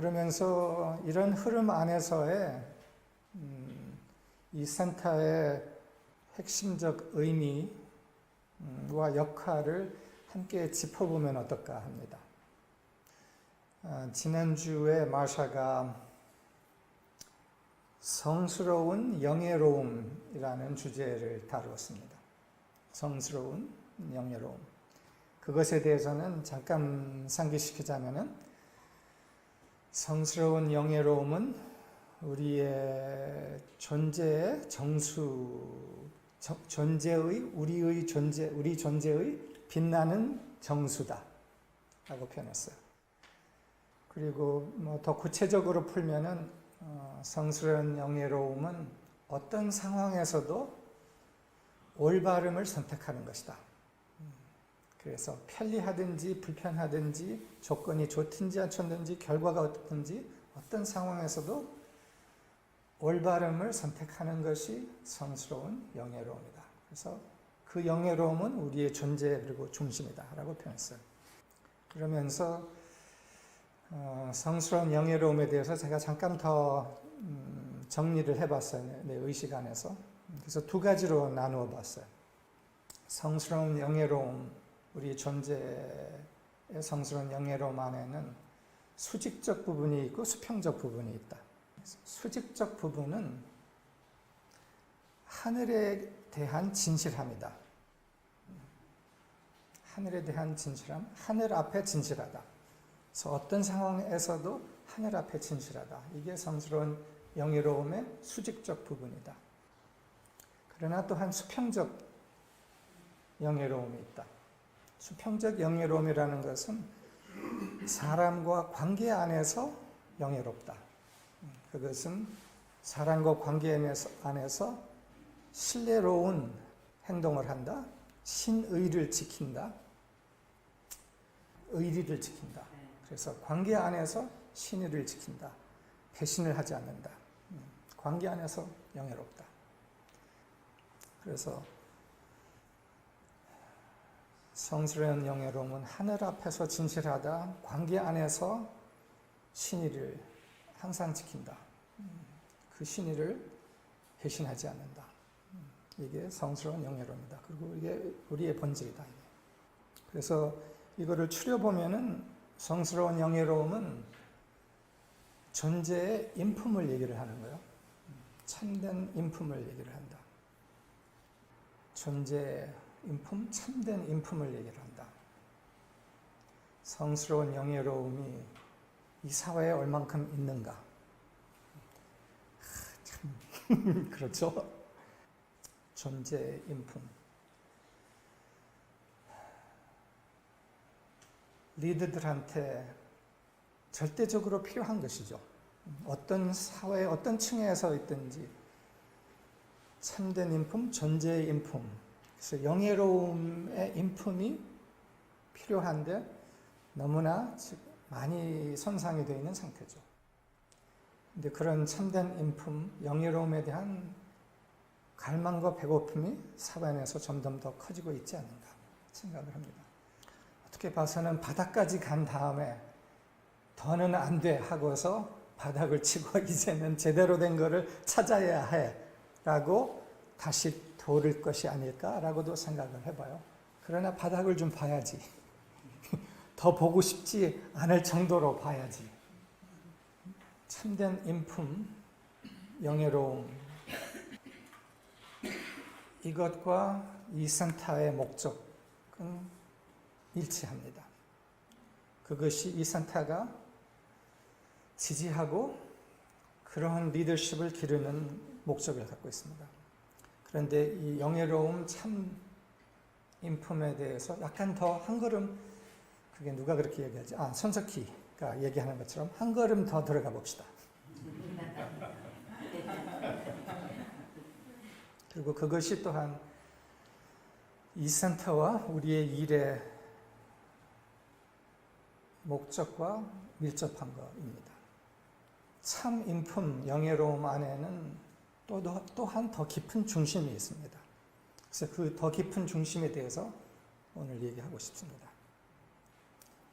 그러면서 이런 흐름 안에서의 음, 이 센터의 핵심적 의미와 역할을 함께 짚어보면 어떨까 합니다. 아, 지난주에 마샤가 성스러운 영예로움이라는 주제를 다루었습니다. 성스러운 영예로움. 그것에 대해서는 잠깐 상기시키자면은 성스러운 영예로움은 우리의 존재의 정수, 저- 존재의 우리의 존재, 우리 존재의 빛나는 정수다. 라고 표현했어요. 그리고 뭐 더 구체적으로 풀면은 어, 성스러운 영예로움은 어떤 상황에서도 올바름을 선택하는 것이다. 음, 그래서 편리하든지 불편하든지 조건이 좋든지 안 좋든지 결과가 어떻든지 어떤 상황에서도 올바름을 선택하는 것이 성스러운 영예로움이다. 그래서 그 영예로움은 우리의 존재 그리고 중심이다라고 표현했어요. 그러면서 어, 성스러운 영예로움에 대해서 제가 잠깐 더 음, 정리를 해봤어요. 내, 내 의식 안에서. 그래서 두 가지로 나누어 봤어요. 성스러운 영예로움, 우리 존재의 성스러운 영예로움 안에는 수직적 부분이 있고 수평적 부분이 있다. 수직적 부분은 하늘에 대한 진실함이다. 하늘에 대한 진실함, 하늘 앞에 진실하다. 그래서 어떤 상황에서도 하늘 앞에 진실하다. 이게 성스러운 영예로움의 수직적 부분이다. 그러나 또한 수평적 영예로움이 있다. 수평적 영예로움이라는 것은 사람과 관계 안에서 영예롭다. 그것은 사람과 관계 안에서 신뢰로운 행동을 한다. 신의를 지킨다. 의리를 지킨다. 그래서 관계 안에서 신의를 지킨다. 배신을 하지 않는다. 음, 관계 안에서 영예롭다. 그래서 성스러운 영예로움은 하늘 앞에서 진실하다. 관계 안에서 신의를 항상 지킨다. 음, 그 신의를 배신하지 않는다. 음, 이게 성스러운 영예로움이다. 그리고 이게 우리의 본질이다. 그래서 이거를 추려보면은 성스러운 영예로움은 존재의 인품을 얘기를 하는 거예요. 참된 인품을 얘기를 한다. 존재의 인품, 참된 인품을 얘기를 한다. 성스러운 영예로움이 이 사회에 얼만큼 있는가? 하, 참 그렇죠. 존재의 인품. 리더들한테 절대적으로 필요한 것이죠. 어떤 사회, 어떤 층에서 있든지 참된 인품, 존재의 인품. 그래서 영예로움의 인품이 필요한데 너무나 많이 손상이 되어 있는 상태죠. 근데 그런 참된 인품, 영예로움에 대한 갈망과 배고픔이 사회 내에서 점점 더 커지고 있지 않는가 생각을 합니다. 어떻게 봐서는 바닥까지 간 다음에 더는 안 돼 하고서 바닥을 치고 이제는 제대로 된 거를 찾아야 해 라고 다시 돌을 것이 아닐까라고도 생각을 해봐요. 그러나 바닥을 좀 봐야지. 더 보고 싶지 않을 정도로 봐야지. 참된 인품, 영예로움, 이것과 이 센터의 목적은 일치합니다. 그것이 이 센터가 지지하고 그러한 리더십을 기르는 목적을 갖고 있습니다. 그런데 이 영예로움 참 인품에 대해서 약간 더 한 걸음 그게 누가 그렇게 얘기하지? 아 손석희가 얘기하는 것처럼 한 걸음 더 들어가 봅시다. 그리고 그것이 또한 이 센터와 우리의 일의 목적과 밀접한 것입니다. 참 인품, 영예로움 안에는 또, 또한 더 깊은 중심이 있습니다. 그래서 그 더 깊은 중심에 대해서 오늘 얘기하고 싶습니다.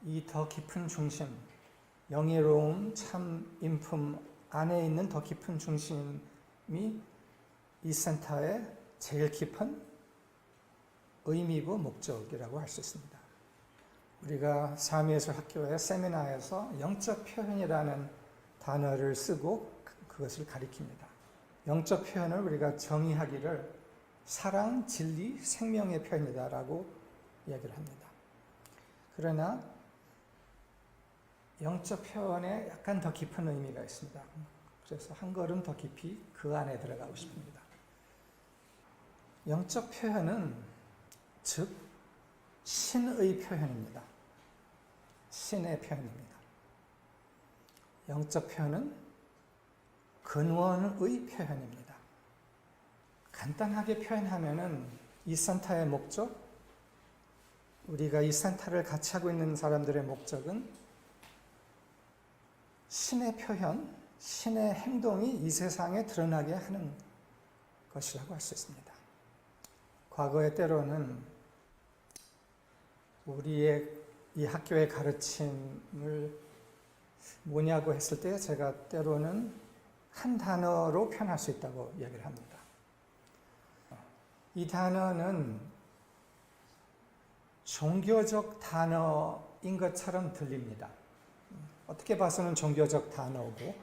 이 더 깊은 중심, 영예로움, 참 인품 안에 있는 더 깊은 중심이 이 센터의 제일 깊은 의미고 목적이라고 할 수 있습니다. 우리가 삼위예술 학교의 세미나에서 영적 표현이라는 단어를 쓰고 그- 그것을 가리킵니다. 영적 표현을 우리가 정의하기를 사랑, 진리, 생명의 표현이다라고 이야기를 합니다. 그러나 영적 표현에 약간 더 깊은 의미가 있습니다. 그래서 한 걸음 더 깊이 그 안에 들어가고 싶습니다. 영적 표현은 즉 신의 표현입니다. 신의 표현입니다. 영적 표현은 근원의 표현입니다. 간단하게 표현하면은 이 산타의 목적, 우리가 이 산타를 같이 하고 있는 사람들의 목적은 신의 표현, 신의 행동이 이 세상에 드러나게 하는 것이라고 할 수 있습니다. 과거에 때로는 우리의 이 학교의 가르침을 뭐냐고 했을 때 제가 때로는 한 단어로 표현할 수 있다고 이야기를 합니다. 이 단어는 종교적 단어인 것처럼 들립니다. 어떻게 봐서는 종교적 단어고,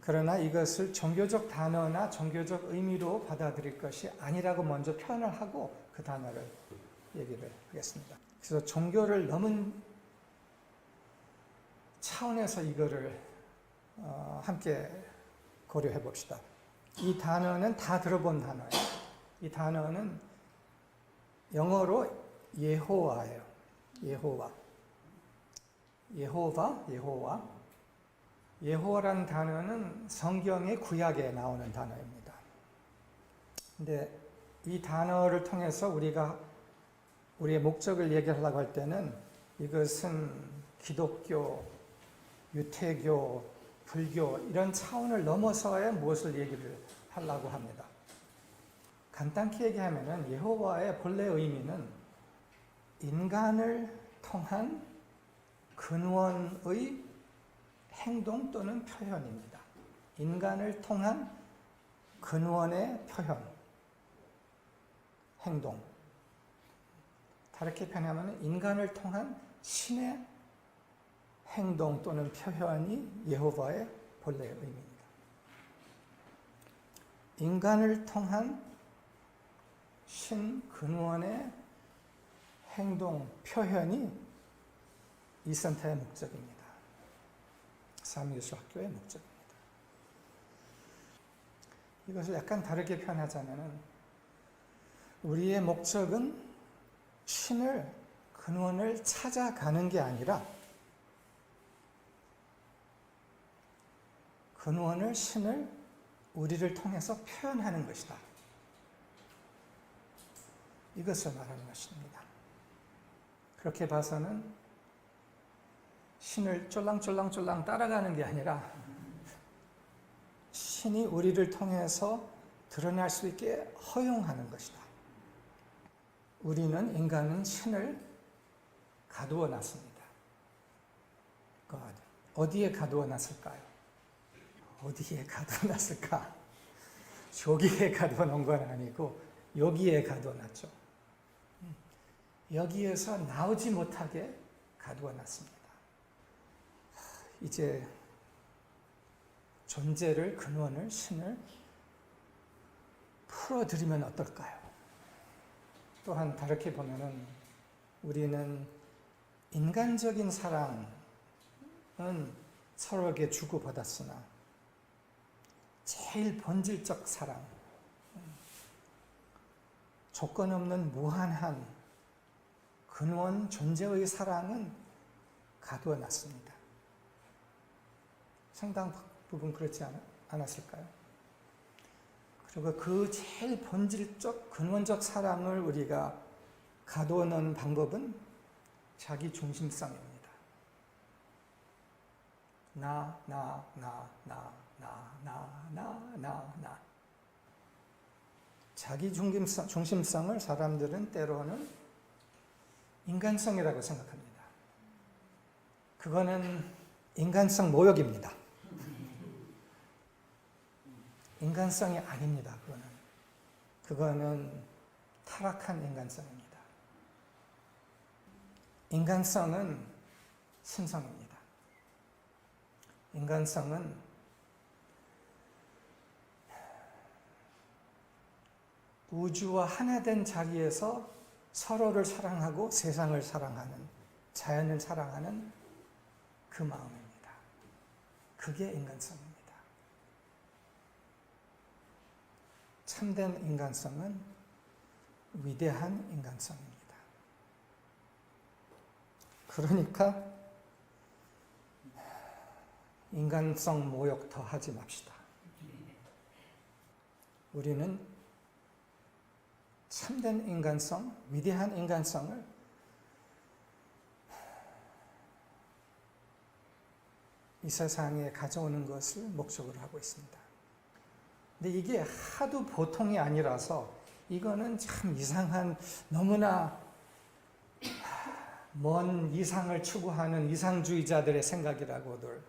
그러나 이것을 종교적 단어나 종교적 의미로 받아들일 것이 아니라고 먼저 표현을 하고 그 단어를 얘기를 하겠습니다. 그래서 종교를 넘은 차원에서 이거를 어, 함께 고려해 봅시다. 이 단어는 다 들어본 단어예요. 이 단어는 영어로 예호와예요. 예호와. 예호바, 예호와. 예호라는 단어는 성경의 구약에 나오는 단어입니다. 근데 이 단어를 통해서 우리가 우리의 목적을 얘기하려고 할 때는 이것은 기독교, 유태교, 불교 이런 차원을 넘어서야 무엇을 얘기를 하려고 합니다. 간단히 얘기하면 예호와의 본래 의미는 인간을 통한 근원의 행동 또는 표현입니다. 인간을 통한 근원의 표현, 행동. 다르게 표현하면 인간을 통한 신의 행동 또는 표현이 예호바의 본래 의미입니다. 인간을 통한 신 근원의 행동, 표현이 이 센터의 목적입니다. 삼위예수 학교의 목적입니다. 이것을 약간 다르게 표현하자면 우리의 목적은 신을 근원을 찾아가는 게 아니라 근원을 신을 우리를 통해서 표현하는 것이다. 이것을 말하는 것입니다. 그렇게 봐서는 신을 쫄랑쫄랑쫄랑 따라가는 게 아니라 신이 우리를 통해서 드러날 수 있게 허용하는 것이다. 우리는 인간은 신을 가두어 놨습니다. God. 어디에 가두어 놨을까요? 어디에 가두어 놨을까? 저기에 가두어 놓은 건 아니고 여기에 가두어 놨죠. 여기에서 나오지 못하게 가두어 놨습니다. 이제 존재를 근원을 신을 풀어드리면 어떨까요? 또한 다르게 보면은 우리는 인간적인 사랑은 서로에게 주고받았으나 제일 본질적 사랑, 조건 없는 무한한 근원 존재의 사랑은 가두어 놨습니다. 상당 부분 그렇지 않, 않았을까요? 그리고 그 제일 본질적 근원적 사랑을 우리가 가두어 놓은 방법은 자기 중심성입니다. 나, 나, 나, 나, 나, 나, 나, 나, 나. 자기 중심성, 중심성을 사람들은 때로는 인간성이라고 생각합니다. 그거는 인간성 모욕입니다. 인간성이 아닙니다. 그거는 그거는 타락한 인간성입니다. 인간성은 신성입니다. 인간성은 우주와 하나 된 자리에서 서로를 사랑하고 세상을 사랑하는 자연을 사랑하는 그 마음입니다. 그게 인간성입니다. 참된 인간성은 위대한 인간성입니다. 그러니까 인간성 모욕 더 하지 맙시다. 우리는 참된 인간성, 위대한 인간성을 이 세상에 가져오는 것을 목적으로 하고 있습니다. 근데 이게 하도 보통이 아니라서 이거는 참 이상한 너무나 먼 이상을 추구하는 이상주의자들의 생각이라고들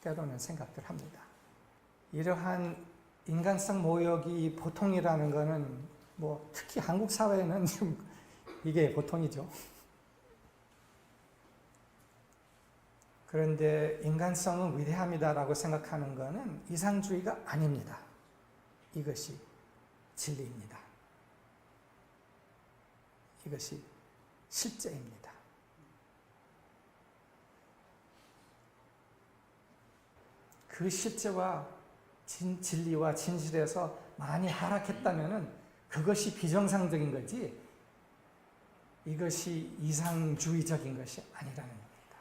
때로는 생각들 합니다. 이러한 인간성 모욕이 보통이라는 것은 뭐 특히 한국 사회는 좀 이게 보통이죠. 그런데 인간성은 위대합니다라고 생각하는 것은 이상주의가 아닙니다. 이것이 진리입니다. 이것이 실제입니다. 그 실제와 진, 진리와 진실에서 많이 하락했다면 그것이 비정상적인 거지 이것이 이상주의적인 것이 아니라는 겁니다.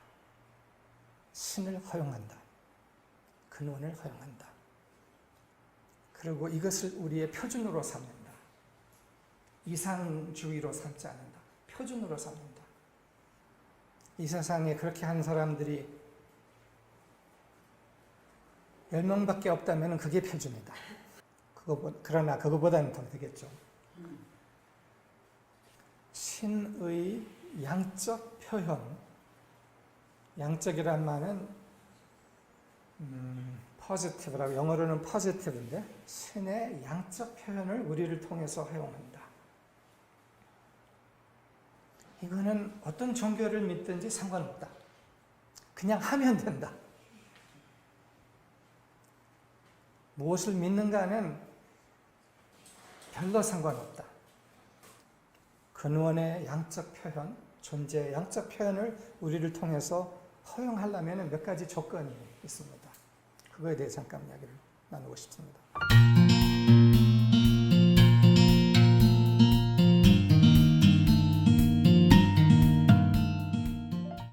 신을 허용한다. 근원을 허용한다. 그리고 이것을 우리의 표준으로 삼는다. 이상주의로 삼지 않는다. 표준으로 삼는다. 이 세상에 그렇게 하는 사람들이 10명밖에 없다면 그게 표준이다. 그거, 그러나 그거보다는 더 되겠죠. 신의 양적 표현, 양적이란 말은 음, positive라고 영어로는 positive인데 신의 양적 표현을 우리를 통해서 허용한다. 이거는 어떤 종교를 믿든지 상관없다. 그냥 하면 된다. 무엇을 믿는가는 별로 상관없다. 근원의 양적 표현, 존재의 양적 표현을 우리를 통해서 허용하려면 몇 가지 조건이 있습니다. 그거에 대해 잠깐 이야기를 나누고 싶습니다.